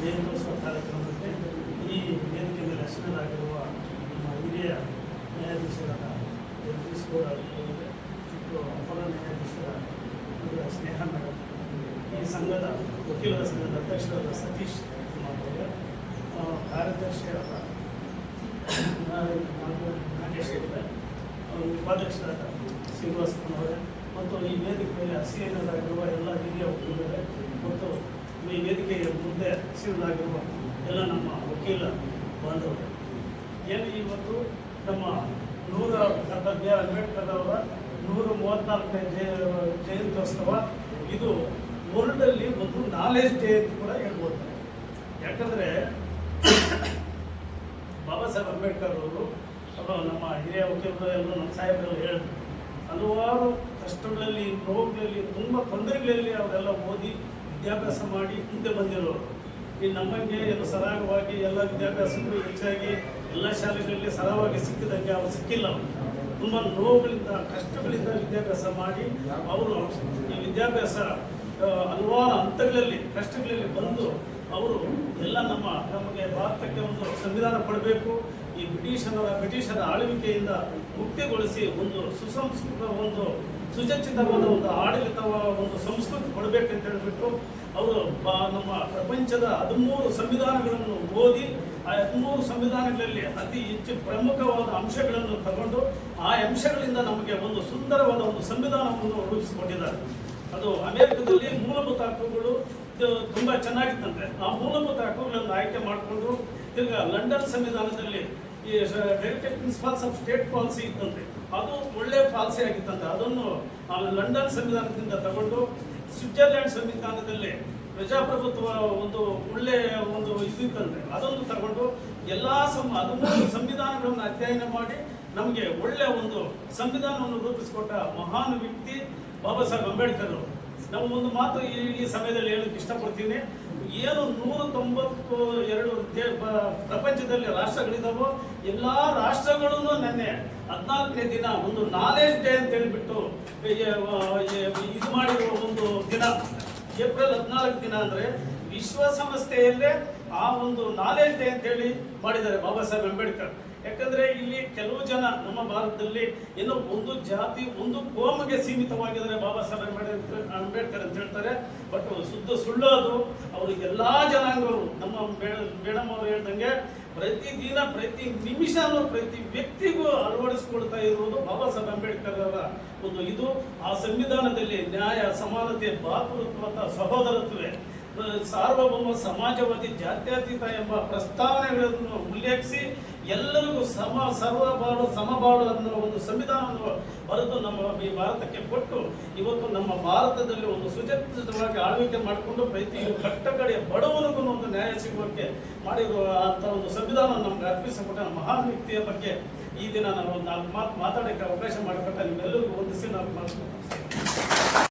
ಜಯಂತ್ಯೋತ್ಸವ ಕಾರ್ಯಕ್ರಮಕ್ಕೆ ಈ ವೇದಿಕೆಯಲ್ಲಿ ಮೇಲೆ ನಮ್ಮ ಹಿರಿಯ ನ್ಯಾಯಾಧೀಶರಾದ ಜಗದೀಶ್ ಗೌಡ ಮತ್ತು ಅಪರ ನ್ಯಾಯಾಧೀಶರ ಸ್ನೇಹ ಮೇಡಮ್ ಈ ಸಂಘದ ವಕೀಲರ ಸಂಘದ ಅಧ್ಯಕ್ಷರಾದ ಸತೀಶ್ ಕುಮಾರ್ ಕಾರ್ಯದರ್ಶಿಯಾದ ನಾಗೇಶ್ ಅವರೇ ಉಪಾಧ್ಯಕ್ಷರಾದ ಶ್ರೀನಿವಾಸಪ್ಪನವರೇ ಮತ್ತು ಈ ವೇದಿಕೆ ಮೇಲೆ ಹಸಿರಾಗಿರುವ ಎಲ್ಲ ಹಿರಿಯ ವಕೀಲರೇ ಮತ್ತು ಈ ವೇದಿಕೆಯ ಮುಂದೆ ಹಸಿರಾಗಿರುವ ಎಲ್ಲ ನಮ್ಮ ವಕೀಲ ಬಾಂಧವರು. ಏನು ಇವತ್ತು ನಮ್ಮ ನೂರ ಆರ್ ಅಂಬೇಡ್ಕರ್ ಅವರ ನೂರ ಮೂವತ್ನಾಲ್ಕನೇ ಜಯ ಜಯಂತ್ಯೋತ್ಸವ ಇದು ವರ್ಲ್ಡಲ್ಲಿ ಒಂದು ನಾಲೆಜ್ ಡೇ ಕೂಡ ಹೇಳ್ಬೋದು. ಯಾಕಂದರೆ ಬಾಬಾ ಸಾಹೇಬ್ ಅಂಬೇಡ್ಕರ್ ಅವರು, ಅಥವಾ ನಮ್ಮ ಹಿರಿಯ ವಕೀಲರು ಎಲ್ಲ ನಮ್ಮ ಸಾಹೇಬರೆಲ್ಲ ಹೇಳಿದ್ರು. ಹಲವಾರು ಕಷ್ಟಗಳಲ್ಲಿ ನೋವುಗಳಲ್ಲಿ ತುಂಬ ತೊಂದರೆಗಳಲ್ಲಿ ಅವರೆಲ್ಲ ಓದಿ ವಿದ್ಯಾಭ್ಯಾಸ ಮಾಡಿ ಮುಂದೆ ಬಂದಿರೋರು. ಈ ನಮ್ಮಂಗೆ ಎಲ್ಲ ಸರಾಗವಾಗಿ ಎಲ್ಲ ವಿದ್ಯಾಭ್ಯಾಸಗಳು ಹೆಚ್ಚಾಗಿ ಎಲ್ಲ ಶಾಲೆಗಳಲ್ಲಿ ಸರಾಗವಾಗಿ ಸಿಕ್ಕಿದಂಗೆ ಅವ್ರು ಸಿಕ್ಕಿಲ್ಲ. ತುಂಬ ನೋವುಗಳಿಂದ, ಕಷ್ಟಗಳಿಂದ ವಿದ್ಯಾಭ್ಯಾಸ ಮಾಡಿ ಅವರು ಈ ವಿದ್ಯಾಭ್ಯಾಸ ಹಲವಾರು ಹಂತಗಳಲ್ಲಿ, ಕಷ್ಟಗಳಲ್ಲಿ ಬಂದು ಅವರು ಎಲ್ಲ ನಮ್ಮ, ನಮಗೆ ಭಾರತಕ್ಕೆ ಒಂದು ಸಂವಿಧಾನ ಪಡಬೇಕು, ಈ ಬ್ರಿಟಿಷರ ಬ್ರಿಟಿಷರ ಆಳ್ವಿಕೆಯಿಂದ ಮುಕ್ತಿಗೊಳಿಸಿ ಒಂದು ಸುಸಂಸ್ಕೃತ ಒಂದು ಸುಚಿತವಾದ ಒಂದು ಆಡಳಿತವಾದ ಒಂದು ಸಂಸ್ಕೃತಿ ಕೊಡಬೇಕಂತ ಹೇಳಿಬಿಟ್ಟು ಅವರು ನಮ್ಮ ಪ್ರಪಂಚದ ಹದಿಮೂರು ಸಂವಿಧಾನಗಳನ್ನು ಓದಿ, ಆ ಹದಿಮೂರು ಸಂವಿಧಾನಗಳಲ್ಲಿ ಅತಿ ಹೆಚ್ಚು ಪ್ರಮುಖವಾದ ಅಂಶಗಳನ್ನು ತಗೊಂಡು ಆ ಅಂಶಗಳಿಂದ ನಮಗೆ ಒಂದು ಸುಂದರವಾದ ಒಂದು ಸಂವಿಧಾನವನ್ನು ರೂಪಿಸಿಕೊಂಡಿದ್ದಾರೆ ಅದು ಅಮೆರಿಕದಲ್ಲಿ ಮೂಲಭೂತ ಹಕ್ಕುಗಳು ಇದು ತುಂಬಾ ಚೆನ್ನಾಗಿತ್ತಂತೆ. ಆ ಮೂಲಭೂತ ಹಕ್ಕುಗಳನ್ನು ಆಯ್ಕೆ ಮಾಡಿಕೊಂಡು ತಿರ್ಗಾ ಲಂಡನ್ ಸಂವಿಧಾನದಲ್ಲಿ ಈ direct principles of state policy ಇತ್ತಂತೆ. ಅದು ಒಳ್ಳೆ ಪಾಲಿಸಿ ಆಗಿತ್ತಂತೆ. ಅದನ್ನು ಲಂಡನ್ ಸಂವಿಧಾನದಿಂದ ತಗೊಂಡು ಸ್ವಿಟ್ಜರ್ಲ್ಯಾಂಡ್ ಸಂವಿಧಾನದಲ್ಲಿ ಪ್ರಜಾಪ್ರಭುತ್ವ ಒಂದು ಒಳ್ಳೆ ಒಂದು ಇದು ಇತ್ತಂತೆ. ಅದನ್ನು ತಗೊಂಡು ಎಲ್ಲಾ ಸಂ ಹದಿಮೂರು ಸಂವಿಧಾನಗಳನ್ನು ಅಧ್ಯಯನ ಮಾಡಿ ನಮಗೆ ಒಳ್ಳೆ ಒಂದು ಸಂವಿಧಾನವನ್ನು ರೂಪಿಸಿಕೊಟ್ಟ ಮಹಾನ್ ವ್ಯಕ್ತಿ ಬಾಬಾ ಸಾಹೇಬ್ ಅಂಬೇಡ್ಕರ್ ಅವರು. ನಾವು ಒಂದು ಮಾತು ಈ ಸಮಯದಲ್ಲಿ ಹೇಳಕ್ಕೆ ಇಷ್ಟಪಡ್ತೀನಿ. ಏನು ನೂರ ತೊಂಬತ್ತು ಎರಡು ಪ್ರಪಂಚದಲ್ಲಿ ರಾಷ್ಟ್ರಗಳಿದಾವೋ, ಎಲ್ಲಾ ರಾಷ್ಟ್ರಗಳೂ ನೆನ್ನೆ ಹದಿನಾಲ್ಕನೇ ದಿನ ಒಂದು ನಾಲೆಜ್ ಡೇ ಅಂತ ಹೇಳ್ಬಿಟ್ಟು ಇದು ಮಾಡಿರುವ ಒಂದು ದಿನ. ಏಪ್ರಿಲ್ ಹದಿನಾಲ್ಕು ದಿನ ಅಂದರೆ ವಿಶ್ವಸಂಸ್ಥೆಯಲ್ಲೇ ಆ ಒಂದು ನಾಲೆಜ್ ಡೇ ಅಂತ ಹೇಳಿ ಮಾಡಿದ್ದಾರೆ ಬಾಬಾ ಸಾಹೇಬ್ ಅಂಬೇಡ್ಕರ್. ಯಾಕಂದ್ರೆ ಇಲ್ಲಿ ಕೆಲವು ಜನ ನಮ್ಮ ಭಾರತದಲ್ಲಿ ಏನೋ ಒಂದು ಜಾತಿ, ಒಂದು ಕೋಮಿಗೆ ಸೀಮಿತವಾಗಿದ್ದಾರೆ ಬಾಬಾ ಸಾಹೇಬ್ ಅಂಬೇಡ್ಕರ್. ಅಂಬೇಡ್ಕರ್ ಅಂತ ಹೇಳ್ತಾರೆ. ಬಟ್ ಶುದ್ಧ ಸುಳ್ಳು ಅದು. ಅವರು ಎಲ್ಲಾ ಜನಾಂಗರು ನಮ್ಮ ಮೇಡಮ್ ಅವರು ಹೇಳ್ದಂಗೆ ಪ್ರತಿದಿನ, ಪ್ರತಿ ನಿಮಿಷನೂ ಪ್ರತಿ ವ್ಯಕ್ತಿಗೂ ಅಳವಡಿಸಿಕೊಳ್ತಾ ಇರುವುದು ಬಾಬಾ ಸಾಹೇಬ್ ಅಂಬೇಡ್ಕರ್ ಅವರ ಒಂದು ಇದು. ಆ ಸಂವಿಧಾನದಲ್ಲಿ ನ್ಯಾಯ, ಸಮಾನತೆ ಭಾತೃತ್ವ ಸಹೋದರತ್ವೇ ಸಾರ್ವಭೌಮ ಸಮಾಜವಾದಿ ಜಾತ್ಯತೀತ ಎಂಬ ಪ್ರಸ್ತಾವನೆಗಳನ್ನು ಉಲ್ಲೇಖಿಸಿ ಎಲ್ಲರಿಗೂ ಸಮ, ಸರ್ವಬಾಳು, ಸಮಬಾಳು ಅನ್ನೋ ಒಂದು ಸಂವಿಧಾನವನ್ನು ಬರೆದು ನಮ್ಮ ಈ ಭಾರತಕ್ಕೆ ಕೊಟ್ಟು ಇವತ್ತು ನಮ್ಮ ಭಾರತದಲ್ಲಿ ಒಂದು ಸುಚಿತವಾಗಿ ಆಳ್ವಿಕೆ ಮಾಡಿಕೊಂಡು ಪ್ರತಿ ಕಟ್ಟಕಡೆಯ ಬಡವನಿಗೂ ಒಂದು ನ್ಯಾಯ ಸಿಗುವಂತೆ ಮಾಡಿರುವ ಅಂತ ಒಂದು ಸಂವಿಧಾನ ನಮ್ಗೆ ಅರ್ಪಿಸಿಕೊಟ್ಟ ಮಹಾನ್ ವ್ಯಕ್ತಿಯ ಬಗ್ಗೆ ಈ ದಿನ ನಾನು ಒಂದು ನಾಲ್ಕು ಮಾತು ಮಾತಾಡೋಕ್ಕೆ ಅವಕಾಶ ಮಾಡಿಕೊಟ್ಟ ನಿಮ್ಮೆಲ್ಲರಿಗೂ ಒಂದಿಸಿ ನಾಲ್ಕು ಮಾತು